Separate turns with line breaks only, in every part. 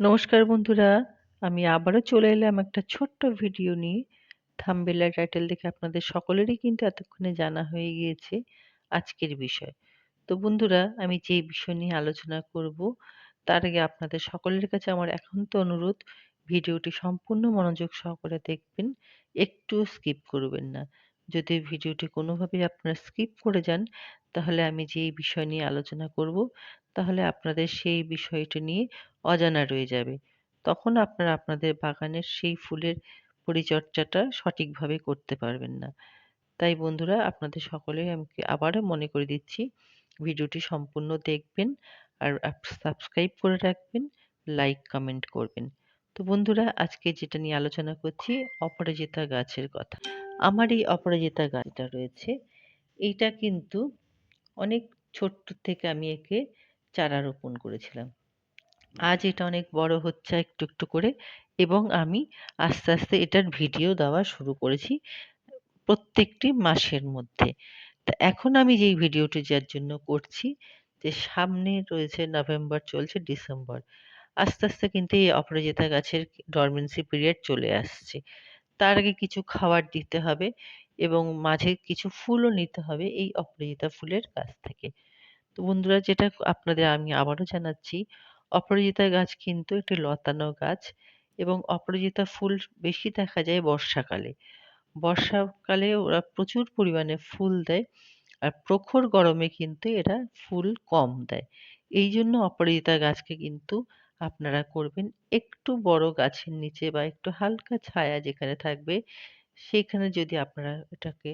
নমস্কার বন্ধুরা, আমি আবারও চলে এলাম একটা ছোট্ট ভিডিও নিয়ে। থাম্বনেল টাইটেল দেখে আপনাদের সকলেরই কিন্তু এতক্ষণে জানা হয়ে গিয়েছে আজকের বিষয়। তো বন্ধুরা, আমি যে বিষয় নিয়ে আলোচনা করব, তার আগে আপনাদের সকলের কাছে আমার একান্ত অনুরোধ, ভিডিওটি সম্পূর্ণ মনোযোগ সহকারে দেখবেন, একটু স্কিপ করবেন না। যদি ভিডিওটি কোনোভাবে আপনারা স্কিপ করে যান, তাহলে আমি যেই বিষয় নিয়ে আলোচনা করব, তাহলে আপনাদের সেই বিষয়টি নিয়ে অজানা রয়ে যাবে। তখন আপনারা আপনাদের বাগানের সেই ফুলের পরিচর্যাটা সঠিকভাবে করতে পারবেন না। তাই বন্ধুরা, আপনাদের সকলে আমি আবারও মনে করে দিচ্ছি, ভিডিওটি সম্পূর্ণ দেখবেন আর সাবস্ক্রাইব করে রাখবেন, লাইক, কমেন্ট করবেন। তো বন্ধুরা, আজকে যেটা নিয়ে আলোচনা করছি, অপরাজিতা গাছের কথা। আমার এই অপরাজিতা গাছটা রয়েছে। এইটা কিন্তু অনেক ছোট্ট থেকে আমি একে চারা রোপণ করেছিলাম। আজ এটা অনেক বড় হচ্ছে একটু একটু করে এবং আমি আস্তে আস্তে এটার ভিডিও দেওয়া শুরু করেছি প্রত্যেকটি মাসের মধ্যে। তা এখন আমি যেই ভিডিওটি যার জন্য করছি যে সামনে রয়েছে নভেম্বর, চলছে ডিসেম্বর। আস্তে আস্তে কিন্তু এই অপরাজিতা গাছের ডরমেন্সি পিরিয়ড চলে আসছে। তার আগে কিছু খাবার দিতে হবে এবং মাঝে কিছু ফুলও নিতে হবে এই অপরাজিতা ফুলের গাছ থেকে। তো বন্ধুরা যেটা আপনাদের আমি আবারও জানাচ্ছি অপরাজিতা গাছ কিন্তু একটি লতানো গাছ এবং অপরাজিতা ফুল বেশি দেখা যায় বর্ষাকালে। বর্ষাকালে ওরা প্রচুর পরিমাণে ফুল দেয় আর প্রখর গরমে কিন্তু এরা ফুল কম দেয়। এই জন্য অপরাজিতা গাছকে কিন্তু আপনারা করবেন একটু বড় গাছের নিচে বা একটু হালকা ছায়া যেখানে থাকবে, সেখানে যদি আপনারা এটাকে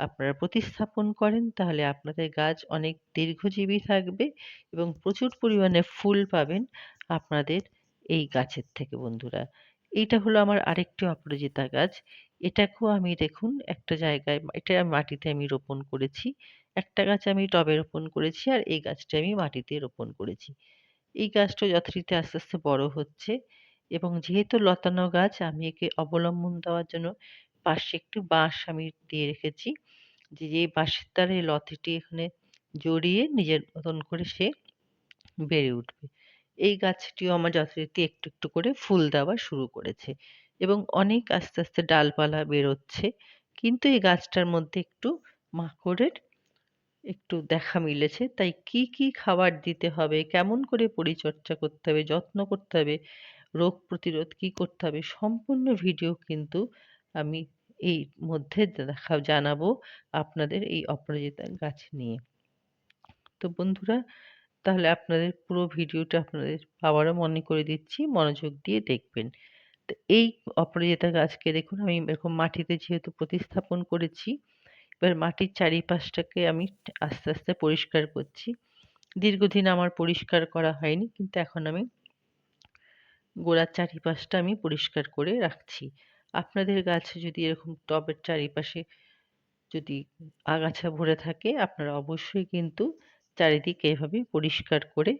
আপনারা প্রতিস্থাপন করেন, তাহলে আপনাদের গাছ অনেক দীর্ঘজীবী থাকবে এবং প্রচুর পরিমাণে ফুল পাবেন আপনাদের এই গাছের থেকে বন্ধুরা। এইটা হলো আমার আরেকটি অপরাজিতা গাছ। এটাকেও আমি দেখুন একটা জায়গায়, এটা মাটিতে আমি রোপণ করেছি। একটা গাছ আমি টবে রোপণ করেছি আর এই গাছটা আমি মাটিতে রোপণ করেছি। এই গাছটা যথারীতি আস্তে আস্তে বড় হচ্ছে এবং যেহেতু লতানো গাছ, আমি একে অবলম্বন দেওয়ার জন্য পাশে একটু বাঁশ আমি দিয়ে রেখেছি। যে যে বাঁশের দ্বারা এই লতিটি এখানে জড়িয়ে নিজের মতন করে সে বেড়ে উঠবে। এই গাছটিও আমার যথারীতি একটু একটু করে ফুল দেওয়া শুরু করেছে এবং অনেক আস্তে আস্তে ডালপালা বেরোচ্ছে। কিন্তু এই গাছটার মধ্যে একটু মাকড়ের একটু দেখা মিলেছে। তাই কি কি খাবার দিতে হবে, কেমন করে পরিচর্যা করতে হবে, যত্ন করতে হবে, রোগ প্রতিরোধ কি করতে হবে, সম্পূর্ণ ভিডিও কিন্তু আমি এই মধ্যে দেখা জানাব আপনাদের এই অপরাজিতা গাছ নিয়ে। তো বন্ধুরা, তাহলে আপনাদের পুরো ভিডিওটা আপনাদের আবারও মনে করে দিচ্ছি, মনোযোগ দিয়ে দেখবেন। তো এই অপরাজিতা গাছকে দেখুন, আমি এরকম মাটিতে যেহেতু প্রতিস্থাপন করেছি, এবার মাটির চারিপাশটাকে আমি আস্তে আস্তে পরিষ্কার করছি। দীর্ঘদিন আমার পরিষ্কার করা হয়নি, কিন্তু এখন আমি গোড়ার চারিপাশটা আমি পরিষ্কার করে রাখছি। আপনাদের গাছে যদি এরকম টবের চারিপাশে যদি আগাছা ভরে থাকে, আপনারা অবশ্যই কিন্তু চারিদিকে এভাবে পরিষ্কার করে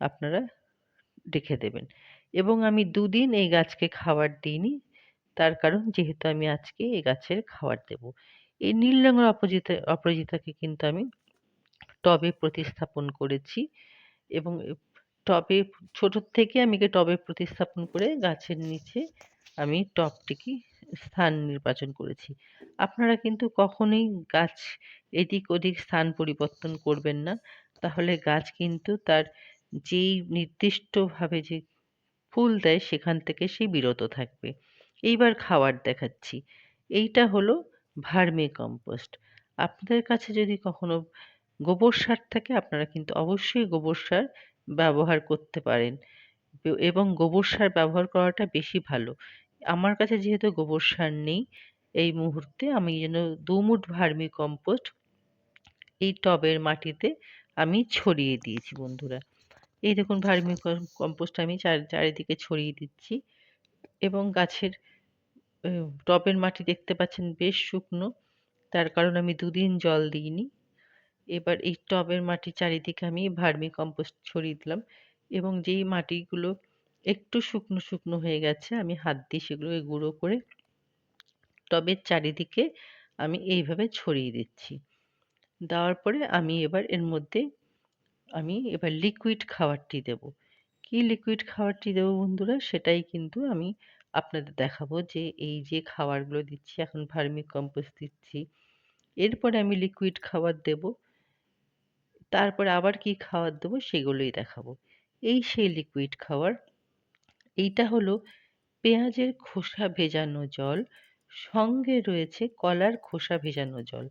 আপনারা রেখে দেবেন। এবং আমি দুদিন এই গাছকে খাবার দিইনি, তার কারণ যেহেতু আমি আজকে এই গাছের খাবার দেব। এই নীল রঙের অপরাজিতা অপরাজিতাকে কিন্তু আমি টবে প্রতিস্থাপন করেছি এবং টবে ছোটোর থেকে আমি টবে প্রতিস্থাপন করে গাছের নিচে আমি টবটিকে স্থান নির্বাচন করেছি। আপনারা কিন্তু কখনোই গাছ এদিক ওদিক স্থান পরিবর্তন করবেন না। তাহলে গাছ কিন্তু তার যেই নির্দিষ্টভাবে যে ফুল দেয় সেখান থেকে সে বিরত থাকবে। এইবার খাবার দেখাচ্ছি। এইটা হলো ভার্মি কম্পোস্ট। আপনাদের কাছে যদি কখনো গোবর সার থাকে, আপনারা কিন্তু অবশ্যই গোবর সার ব্যবহার করতে পারেন। এবং গোবর সার ব্যবহার করাটা বেশি ভালো। আমার কাছে যেহেতু গোবর সার নেই এই মুহূর্তে আমি যেন দুমুঠ ভার্মি কম্পোস্ট এই টবের মাটিতে আমি ছড়িয়ে দিয়েছি বন্ধুরা। এই দেখুন ভার্মি কম্পোস্ট আমি চার চারিদিকে ছড়িয়ে দিচ্ছি এবং গাছের টবের মাটি দেখতে পাচ্ছেন বেশ শুকনো তার কারণ আমি দুদিন জল দিইনি। এবার এই টবের মাটি চারিদিকে আমি ভার্মি কম্পোস্ট ছড়িয়ে দিলাম। এবং যেই মাটিগুলো একটু শুকনো শুকনো হয়ে গেছে, আমি হাত দিয়ে সেগুলোকে গুঁড়ো করে টবের চারিদিকে আমি এইভাবে ছড়িয়ে দিচ্ছি। দেওয়ার পরে আমি এবার এর মধ্যে আমি এবার লিকুইড খাবারটি দেব। কি লিকুইড খাবারটি দেবো বন্ধুরা? সেটাই কিন্তু আমি আপনাদের দেখাবো যে এই যে খাবারগুলো দিচ্ছি, এখন ভার্মি কম্পোস্ট দিচ্ছি। এরপরে আমি লিকুইড খাবার দেব। তারপরে আবার কি খাবার দেবো সেগুলোই দেখাবো। এই সেই লিকুইড খাওয়ার। এইটা হলো পেঁয়াজের খোসা ভেজানো জল, সঙ্গে রয়েছে কলার খোসা ভেজানো জল।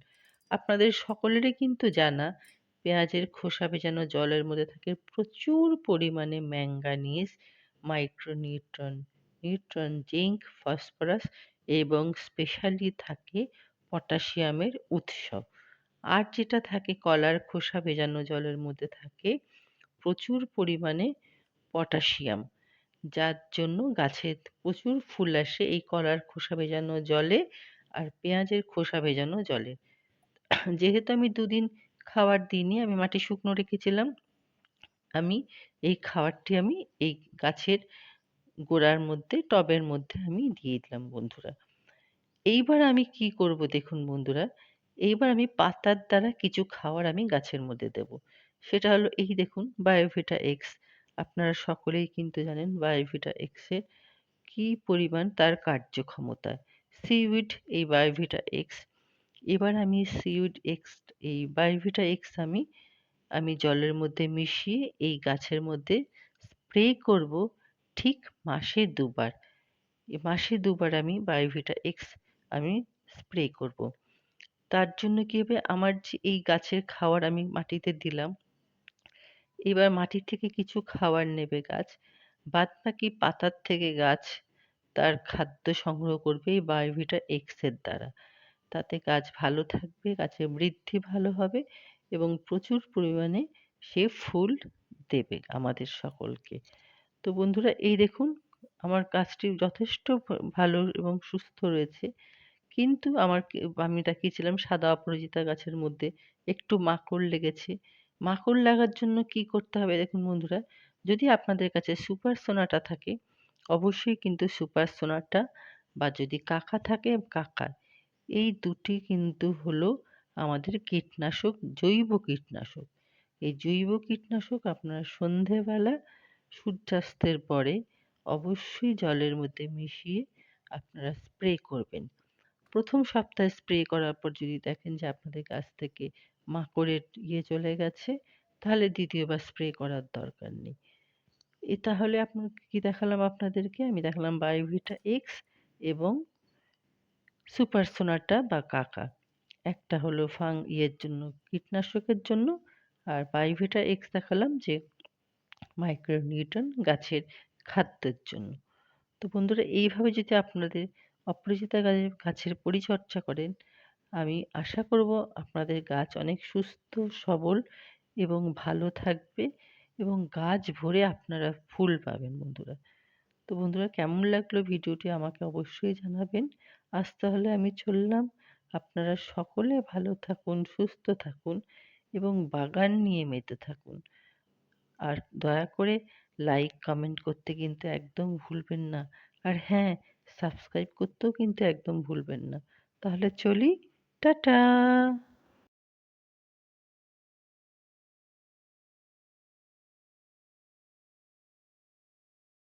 আপনাদের সকলেরই কিন্তু জানা, পেঁয়াজের খোসা ভেজানো জলের মধ্যে থাকে প্রচুর পরিমাণে manganese, micronutrient, nutrient, zinc, phosphorus এবং স্পেশালি থাকে পটাশিয়ামের উৎস। আর যেটা থাকে কলার খোসা ভেজানো জলের মধ্যে থাকে প্রচুর পরিমাণে পটাশিয়াম, যার জন্য গাছে প্রচুর ফুল আসে। এই কলার খোসা ভেজানো জলে আর পেঁয়াজের খোসা ভেজানো জলে। যেহেতু আমি দুদিন খাবার দিইনি, আমি মাটি শুকনো রেখেছিলাম, আমি এই খাবারটি আমি এই গাছের গোড়ার মধ্যে, টবের মধ্যে আমি দিয়ে দিলাম বন্ধুরা। এইবার আমি কি করব দেখুন বন্ধুরা, এইবার আমি পাতার দ্বারা কিছু খাবার আমি গাছের মধ্যে দেব। সেটা হলো এই দেখুন বায়োভিটা এক্স আপনারা সকলেই কিন্তু জানেন বায়োভিটা এক্সের কী পরিমাণ তার কার্যক্ষমতা। সিউইড এই বায়োভিটা এক্স এবার আমি সিউইড এক্স এই বায়োভিটা এক্স আমি আমি জলের মধ্যে মিশিয়ে এই গাছের মধ্যে স্প্রে করব ঠিক মাসে দুবার। মাসে দুবার আমি বায়োভিটা এক্স আমি স্প্রে করব। তার জন্য কী হবে? আমার যে এই গাছের খাবার আমি মাটিতে দিলাম এবার মাটি থেকে কিছু খাবার নেবে গাছ। বাদ বাকি পাতার থেকে গাছ তার খাদ্য সংগ্রহ করবে এই বায়োভিটা এক্সের দ্বারা। তাতে গাছ ভালো থাকবে গাছের বৃদ্ধি ভালো হবে এবং প্রচুর পরিমাণে সে ফুল দেবে আমাদের সকলকে। তো বন্ধুরা, এই দেখুন, আমার গাছটি যথেষ্ট ভালো এবং সুস্থ রয়েছে। কিন্তু আমার আমি তাকিয়েছিলাম সাদা অপরাজিতা গাছের মধ্যে একটু মাকড় লেগেছে। মাকড় লাগার জন্য কি করতে হবে? দেখুন বন্ধুরা, যদি আপনাদের কাছে সুপার সোনাটা থাকে, অবশ্যই কিন্তু সুপার সোনাটা বা যদি কাকা থাকে, কাকা, এই দুটি কিন্তু হলো আমাদের কীটনাশক, জৈব কীটনাশক। এই জৈব কীটনাশক আপনারা সন্ধেবেলা সূর্যাস্তের পরে অবশ্যই জলের মধ্যে মিশিয়ে আপনারা স্প্রে করবেন। প্রথম সপ্তাহে স্প্রে করার পর যদি দেখেন যে আপনাদের গাছ থেকে মাকড়ের ইয়ে চলে গেছে। তাহলে দ্বিতীয়বার স্প্রে করার দরকার নেই। এ তাহলে আপনার কী দেখালাম আপনাদেরকে? আমি দেখালাম বায়োভিটা এক্স এবং সুপার সোনাটা বা কাকা। একটা হলো ফাং ইয়ের জন্য, কীটনাশকের জন্য আর বায়োভিটা এক্স দেখালাম যে মাইক্রোনিউটন গাছের খাদ্যের জন্য। তো বন্ধুরা, এইভাবে যদি আপনাদের অপরাজিতা গাছের গাছের পরিচর্যা করেন আমি আশা করব আপনাদের গাছ অনেক সুস্থ, সবল এবং ভালো থাকবে এবং গাছ ভরে আপনারা ফুল পাবেন বন্ধুরা। তো বন্ধুরা, কেমন লাগল ভিডিওটি আমাকে অবশ্যই জানাবেন। আজ তাহলে আমি চললাম। আপনারা সকলে ভালো থাকুন, সুস্থ থাকুন এবং বাগান নিয়ে মেতে থাকুন। আর দয়া করে লাইক, কমেন্ট করতে কিন্তু একদম ভুলবেন না। আর হ্যাঁ সাবস্ক্রাইব করতেও কিন্তু একদম ভুলবেন না। তাহলে চলি Ta-ta